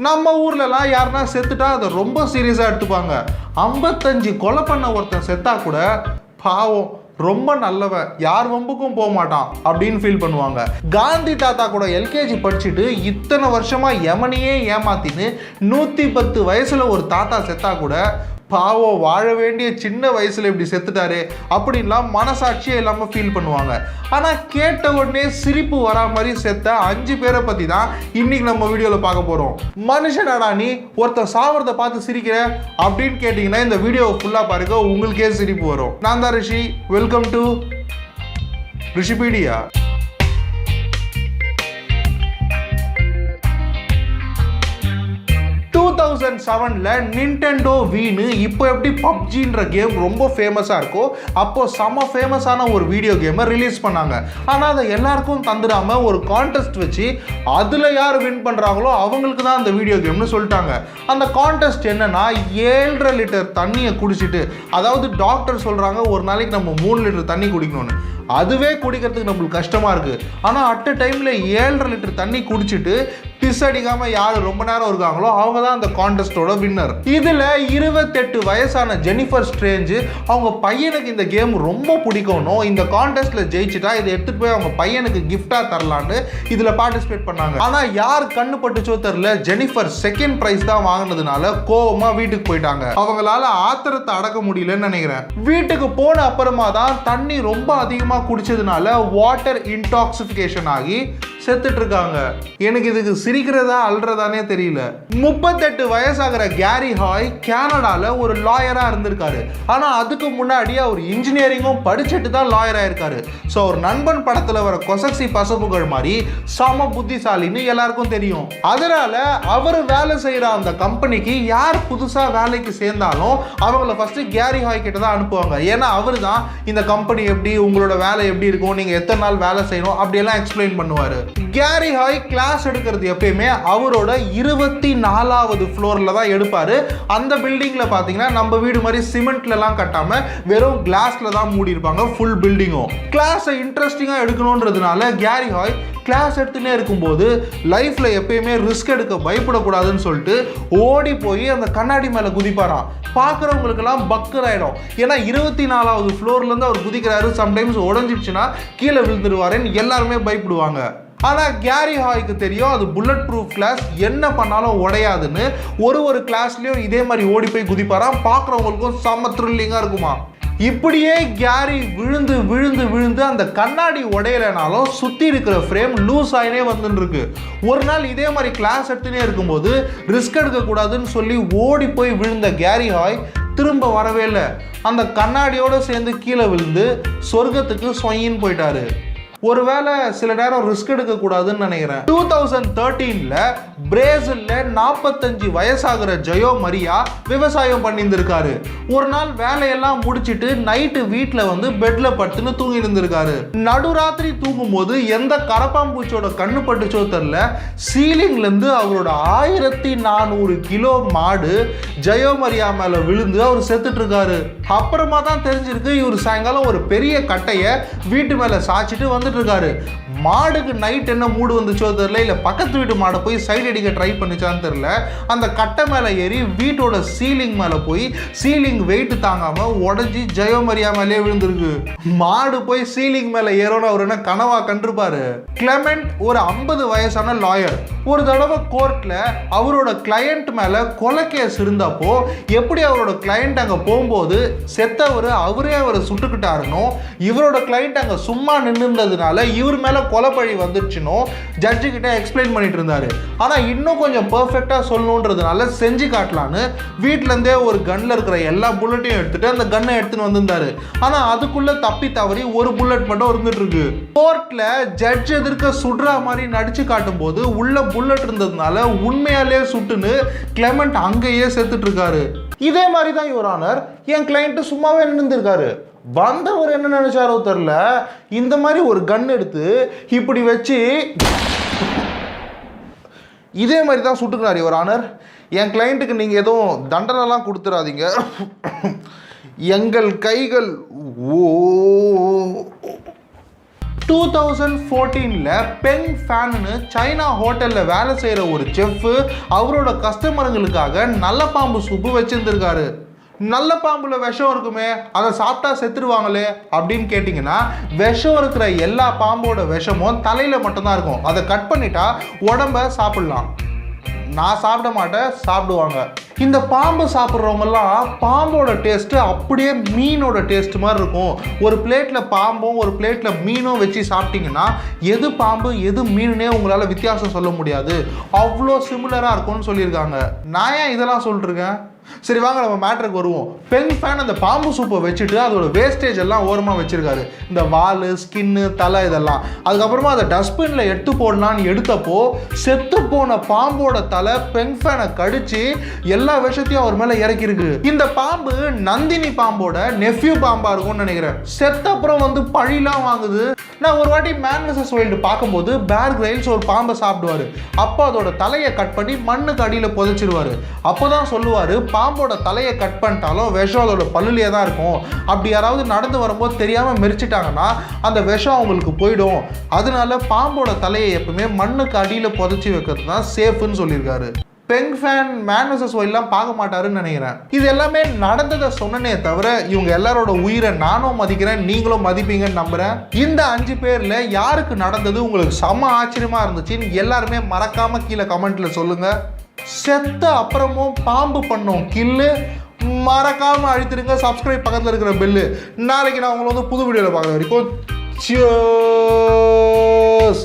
நம்ம ஊர்லலாம் யாருனா செத்துட்டா அதை ரொம்ப சீரியஸாக எடுத்துப்பாங்க. ஐம்பத்தஞ்சு கொலை பண்ண ஒருத்தன் செத்தா கூட பாவம் ரொம்ப நல்லவன் யார் வம்புக்கும் போக மாட்டான் அப்படின்னு ஃபீல் பண்ணுவாங்க. காந்தி தாத்தா கூட எல்கேஜி படிச்சுட்டு இத்தனை வருஷமா எமனையே ஏமாத்தின்னு நூற்றி பத்து வயசுல ஒரு தாத்தா செத்தா கூட பாவம் வாழ வேண்டிய சின்ன வயசுல இப்படி செத்துட்டாரு அப்படின்லாம் மனசாட்சியே இல்லாம ஃபீல் பண்ணுவாங்க. ஆனா கேட்ட உடனே சிரிப்பு வரா மாதிரி செத்த அஞ்சு பேரை பத்தி தான் இன்னைக்கு நம்ம வீடியோல பார்க்க போறோம். மனுஷனாடா நீ ஒருத்தன் சாவறத பார்த்து சிரிக்கிற அப்படின்னு கேட்டீங்கன்னா இந்த வீடியோ ஃபுல்லா பாருங்க உங்களுக்கே சிரிப்பு வரும். நான் தான் Rishi welcome to Rishipedia. Thousand செவனில் நின்டெண்டோ வீனு இப்போ எப்படி பப்ஜின்ற கேம் ரொம்ப ஃபேமஸாக இருக்கோ அப்போ செம ஃபேமஸான ஒரு வீடியோ கேமை ரிலீஸ் பண்ணாங்க. ஆனால் அதை எல்லாருக்கும் தந்துடாமல் ஒரு கான்டெஸ்ட் வச்சு அதில் யார் வின் பண்ணுறாங்களோ அவங்களுக்கு தான் அந்த வீடியோ கேம்னு சொல்லிட்டாங்க. அந்த கான்டெஸ்ட் என்னென்னா ஏழரை லிட்டர் தண்ணியை குடிச்சிட்டு அதாவது டாக்டர் சொல்கிறாங்க ஒரு நாளைக்கு நம்ம மூணு லிட்டர் தண்ணி குடிக்கணும்னு. அதுவே குடிக்கிறதுக்கு நம்மளுக்கு கஷ்டமாக இருக்குது ஆனால் அட் அ டைம்ல ஏழரை லிட்டர் தண்ணி குடிச்சிட்டு பிஸ் அடிக்காம யார் ரொம்ப நேரம் இருக்காங்களோ அவங்க தான் அந்த கான்டெஸ்டோட வின்னர் இதுல இருபத்தெட்டு வயசான ஜெனிஃபர் ஸ்ட்ரேஞ்சு அவங்க பையனுக்கு இந்த கேம் ரொம்ப பிடிக்கணும் இந்த கான்டெஸ்ட்ல ஜெயிச்சுட்டா இதை எடுத்துட்டு போய் அவங்க பையனுக்கு கிஃப்டா தரலான்னு இதுல பார்ட்டிசிபேட் பண்ணாங்க. ஆனா யார் கண்ணு பட்டுச்சோ தெரியல ஜெனிஃபர் செகண்ட் பிரைஸ் தான் வாங்கினதுனால கோவமா வீட்டுக்கு போயிட்டாங்க. அவங்களால ஆத்திரத்தை அடக்க முடியலன்னு நினைக்கிறேன். வீட்டுக்கு போன அப்புறமா தான் தண்ணி ரொம்ப அதிகமா குடிச்சதுனால வாட்டர் இன்டாக்சிபிகேஷன் ஆகி செத்துட்டு இருக்காங்க எனக்கு இதுக்கு சிரிக்கிறதா அல்றதானே தெரியல. முப்பத்தெட்டு வயசாகிற கேரி ஹாய் கனடால ஒரு லாயரா இருந்திருக்காரு. ஆனா அதுக்கு முன்னாடி அவர் இன்ஜினியரிங்கும் படிச்சுட்டு தான் லாயர் ஆயிருக்காரு ஸோ அவர் நண்பன் படத்துல வர கொசக்சி பசப்புகள் மாதிரி சம புத்திசாலின்னு எல்லாருக்கும் தெரியும். அதனால அவர் வேலை செய்யற அந்த கம்பெனிக்கு யார் புதுசா வேலைக்கு சேர்ந்தாலும் அவங்கள ஃபர்ஸ்ட் கேரி ஹாய் கிட்ட தான் அனுப்புவாங்க. ஏன்னா அவர் தான் இந்த கம்பெனி எப்படி உங்களோட வேலை எப்படி இருக்கும் நீங்க எத்தனை நாள் வேலை செய்யணும் அப்படியெல்லாம் எக்ஸ்பிளைன் பண்ணுவாரு. கேரி ஹாய் கிளாஸ் எடுக்கிறது எப்பயுமே அவரோட இருபத்தி நாலாவது ஃப்ளோரில் தான் எடுப்பார். அந்த பில்டிங்கில் பார்த்தீங்கன்னா நம்ம வீடு மாதிரி சிமெண்ட்லலாம் கட்டாமல் வெறும் கிளாஸில் தான் மூடி இருப்பாங்க ஃபுல் பில்டிங்கும் கிளாஸை இன்ட்ரெஸ்டிங்காக எடுக்கணுன்றதுனால கேரி ஹாய் கிளாஸ் எடுத்துனே இருக்கும்போது லைஃப்பில் எப்பயுமே ரிஸ்க் எடுக்க பயப்படக்கூடாதுன்னு சொல்லிட்டு ஓடி போய் அந்த கண்ணாடி மேலே குதிப்பாராம். பார்க்குறவங்களுக்கெல்லாம் பக்கர் ஏன்னா இருபத்தி நாலாவது ஃப்ளோர்லேருந்து அவர் குதிக்கிறாரு. சம்டைம்ஸ் உடஞ்சிடுச்சுன்னா கீழே விழுந்துருவாருன்னு எல்லாருமே பயப்படுவாங்க. ஆனால் கேரி ஹாய்க்கு தெரியும் அது புல்லட் ப்ரூஃப் கிளாஸ் என்ன பண்ணாலும் உடையாதுன்னு. ஒரு ஒரு கிளாஸ்லேயும் இதே மாதிரி ஓடி போய் குதிப்பாராம் பார்க்குறவங்களுக்கும் செம்ம த்ரில்லிங்காக இருக்குமா? இப்படியே கேரி விழுந்து விழுந்து விழுந்து அந்த கண்ணாடி உடையலைனாலும் சுற்றி இருக்கிற ஃப்ரேம் லூஸ் ஆகினே வந்துன்னுருக்கு. ஒரு நாள் இதே மாதிரி கிளாஸ் எடுத்துனே இருக்கும்போது ரிஸ்க் எடுக்கக்கூடாதுன்னு சொல்லி ஓடி போய் விழுந்த கேரி ஹாய் திரும்ப வரவே இல்லை. அந்த கண்ணாடியோடு சேர்ந்து கீழே விழுந்து சொர்க்கத்துக்கு சொயின்னு போயிட்டாரு. ஒருவேளை சில நேரம் ரிஸ்க் எடுக்கக்கூடாதுன்னு நினைக்கிறேன். டூ தௌசண்ட் தேர்ட்டீனில் பிரேசிலில் நாற்பத்தஞ்சு வயசாகிற ஜெயோ மரியா விவசாயம் பண்ணியிருந்திருக்காரு. ஒரு நாள் வேலையெல்லாம் முடிச்சுட்டு நைட்டு வீட்டில் வந்து பெட்டில் படுத்துன்னு தூங்கி இருந்திருக்காரு நடுராத்திரி தூங்கும் போது எந்த கரப்பாம்பூச்சியோட கண்ணு பட்டுச்சோ தெரில சீலிங்லேருந்து அவரோட ஆயிரத்தி நானூறு கிலோ மாடு ஜெயோ மரியா மேலே விழுந்து அவர் செத்துட்ருக்காரு. அப்புறமா தான் தெரிஞ்சிருக்கு இவர் சாயங்காலம் ஒரு பெரிய கட்டையை வீட்டு மேலே சாய்ச்சிட்டு வந்து இருக்காரு மாடுக்கு நைட் என்ன மூடு வந்துச்சோ தெரியல இல்லை பக்கத்து வீட்டு மாடை போய் சைடு அடிக்க ட்ரை பண்ணிச்சான்னு தெரியல. அந்த கட்டை மேலே ஏறி வீட்டோட சீலிங் மேலே போய் சீலிங் வெயிட் தாங்காம உடஞ்சி ஜெயமரியா மேலே விழுந்திருக்கு. மாடு போய் சீலிங் மேலே ஏறோன்னு அவர் என்ன கனவா கண்டிருப்பாரு? கிளமெண்ட் ஒரு ஐம்பது வயசான லாயர் ஒரு தடவை கோர்ட்டில் அவரோட கிளையண்ட் மேலே கொலை கேஸ் இருந்தப்போ எப்படி அவரோட கிளையண்ட் அங்கே போகும்போது செத்தவர் அவரே அவரை சுட்டுக்கிட்டாருனோ இவரோட கிளையண்ட் அங்கே சும்மா இருந்ததுனால இவர் மேலே கொலைப்பழி வந்துருச்சுனோ ஜட்ஜு கிட்ட எக்ஸ்பிளைன் பண்ணிட்டு இருந்தாரு. ஆனால் இன்னும் கொஞ்சம் பர்ஃபெக்டாக சொல்லணுன்றதுனால செஞ்சு காட்டலான்னு வீட்டிலேருந்தே ஒரு கன்ல இருக்கிற எல்லா புல்லட்டையும் எடுத்துட்டு அந்த கன்னை எடுத்துன்னு வந்திருந்தாரு. ஆனால் அதுக்குள்ளே தப்பி தவறி ஒரு புல்லட் மட்டும் இருந்துட்டு இருக்கு கோர்ட்டில் ஜட்ஜ் எதிர்க்க சுடுற மாதிரி நடிச்சு காட்டும் போது உள்ள புல்லட் இருந்ததுனால உண்மையாலே சுட்டுன்னு கிளமெண்ட் அங்கேயே செத்துட்டு இருக்காரு இதே மாதிரி தான் யுவர் ஆனர் என் கிளைண்ட்டு சும்மாவே நின்றுருக்காரு வந்தவர் என்ன நினைச்சாரோ தெரில இந்த மாதிரி ஒரு கன் எடுத்து இப்படி வச்சு இதே மாதிரி தான் சுட்டுக்கிறார் இவர் ஆனர் என் கிளைண்ட்டுக்கு நீங்கள் எதுவும் தண்டனைலாம் கொடுத்துடாதீங்க எங்கள் கைகள் ஓ டூ தௌசண்ட் ஃபோர்டீனில் பெங் ஃபேன்னு சைனா ஹோட்டலில் வேலை செய்கிற ஒரு செஃப் அவரோட கஸ்டமருங்களுக்காக நல்ல பாம்பு சூப்பு வச்சுருந்துருக்காரு. நல்ல பாம்புல விஷம் இருக்குமே அதை சாப்பிட்டா செத்துருவாங்களே அப்படின்னு கேட்டிங்கன்னா விஷம் இருக்கிற எல்லா பாம்போட விஷமும் தலையில் மட்டும்தான் இருக்கும். அதை கட் பண்ணிட்டா உடம்ப சாப்பிடலாம். நான் சாப்பிட மாட்டேன் சாப்பிடுவாங்க. இந்த பாம்பு சாப்பிட்றவங்கெல்லாம் பாம்போட டேஸ்ட்டு அப்படியே மீனோட டேஸ்ட் மாதிரி இருக்கும். ஒரு பிளேட்டில் பாம்பும் ஒரு பிளேட்டில் மீனும் வச்சு சாப்பிட்டீங்கன்னா எது பாம்பு எது மீனுனே உங்களால் வித்தியாசம் சொல்ல முடியாது. அவ்வளோ சிமிலராக இருக்கும்னு சொல்லியிருக்காங்க. நான் ஏன் இதெல்லாம் சொல்லிட்டுருக்கேன் சரி வாங்க நம்ம மேட்ருக்கு வருவோம். பெண் ஃபேன் அந்த பாம்பு சூப்பை வச்சுட்டு அதோட வேஸ்டேஜ் எல்லாம் ஓரமாக வச்சுருக்காரு. இந்த வால் ஸ்கின்னு தலை இதெல்லாம். அதுக்கப்புறமா அதை டஸ்ட்பினில் எடுத்து போடலான்னு எடுத்தப்போ செத்து போன பாம்போட தலை பெண் ஃபேனை கடிச்சு எல்லா எல்லா விஷயத்தையும் அவர் மேலே இறக்கிருக்கு இந்த பாம்பு நந்தினி பாம்போட நெஃப்யூ பாம்பா இருக்கும்னு நினைக்கிறேன். செத்த அப்புறம் வந்து பழிலாம் வாங்குது. நான் ஒரு வாட்டி மேன் vs வைல்டு பார்க்கும்போது பேர் கிரைல்ஸ் ஒரு பாம்பை சாப்பிடுவாரு. அப்போ அதோட தலையை கட் பண்ணி மண்ணுக்கு அடியில் புதைச்சிடுவார் அப்போ தான் சொல்லுவார் பாம்போட தலையை கட் பண்ணிட்டாலும் விஷம் அதோட பல்லுலேயே தான் இருக்கும். அப்படி யாராவது நடந்து வரும்போது தெரியாமல் மெரிச்சிட்டாங்கன்னா அந்த விஷம் அவங்களுக்கு போயிடும். அதனால பாம்போட தலையை எப்பவுமே மண்ணுக்கு அடியில் புதைச்சி வைக்கிறது தான் சேஃப்னு சொல்லியிருக்காரு. பெங் ஃபேன் மேன் வர்சஸ் ஒயிலாம் பார்க்க மாட்டாருன்னு நினைக்கிறேன். இது எல்லாமே நடந்ததை சொன்னனே தவிர இவங்க எல்லாரோட உயிரை நானும் மதிக்கிறேன் நீங்களும் மதிப்பீங்கன்னு நம்புறேன். இந்த அஞ்சு பேர்ல யாருக்கு நடந்தது உங்களுக்கு செம ஆச்சரியமா இருந்துச்சுன்னு எல்லாருமே மறக்காம கீழே கமெண்ட்ல சொல்லுங்க. செத்த அப்புறமும் பாம்பு பண்ணோம் கில்லு மறக்காம அழுத்திருங்க சப்ஸ்கிரைப் பக்கத்தில் இருக்கிற பெல்லு நாளைக்கு நான் உங்களை வந்து புது வீடியோவில் பார்க்குற வரைக்கும் சியோஸ்